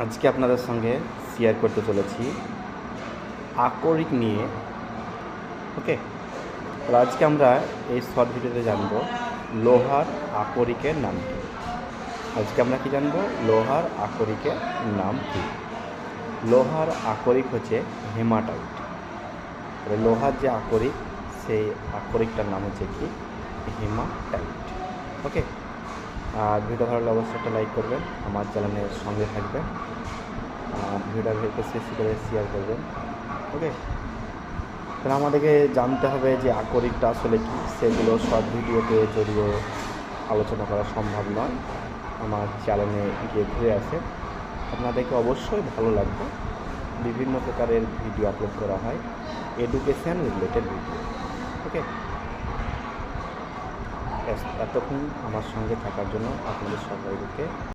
আজকে আপনাদের সঙ্গে শেয়ার করতে চলেছি আকরিক নিয়ে ওকে তাহলে আজকে আমরা এই শর্ট ভিডিওতে জানব লোহার আকরিকের নাম কী। আজকে আমরা কি জানব? লোহার আকরিকের নাম কী? লোহার আকরিক হচ্ছে হেমাটাইট। লোহার যে আকরিক, সেই আকরিকটার নাম হচ্ছে কি? হেমাটাইট ওকে ভিডিও ভালো লাগলে অবশ্যই একটা লাইক করবেন, আমার চ্যানেলের সঙ্গে থাকবেন। আর ভিডিওটা বেশি বেশি করে শেয়ার করবেন। ওকে তাহলে আমাদেরকে জানতে হবে যে আকরিকটা আসলে কি? সেগুলো সব ভিডিওতে যদিও আলোচনা করা সম্ভব নয়, আমার চ্যানেলে গিয়ে ঘুরে আসে আপনাদেরকে অবশ্যই ভালো লাগবে। বিভিন্ন প্রকারের ভিডিও আপলোড করা হয় এডুকেশান রিলেটেড ভিডিও ওকে এতক্ষণ আমার সঙ্গে থাকার জন্য আপনাদের সবাইকে